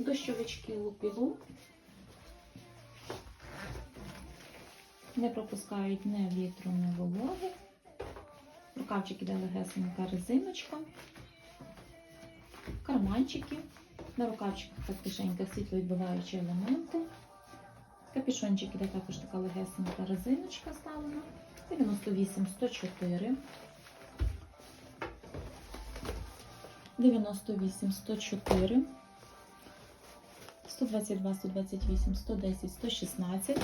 Дощовички лупілу. Не пропускають ні вітру, ні вологи. Рукавчик іде легесенька резиночка. Карманчики. На рукавчиках так тишенько світловідбиваючі елементи. Капішончик іде також така легесенька резиночка ставлена. 98 104. 98 104. 122 128 110 116.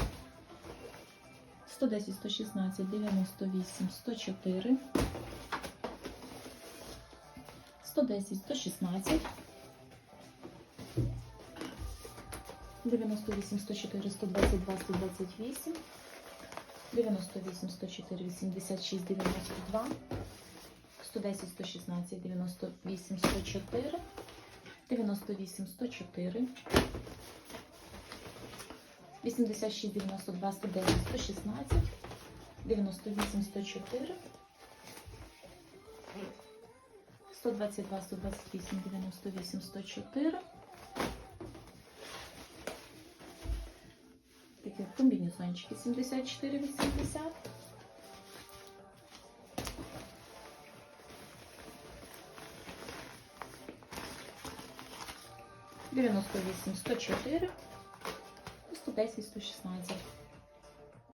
110 116 98 104. 110 116. 98 104 122 128. 98 104 86 92. 110 116 98 104. 98 104. 86 92 109 116. 98 104. 122 128 98 104. Такі комбінезончики 74 80. Дев'яносто вісім, сто чотири, сто десять, сто шістнадцять.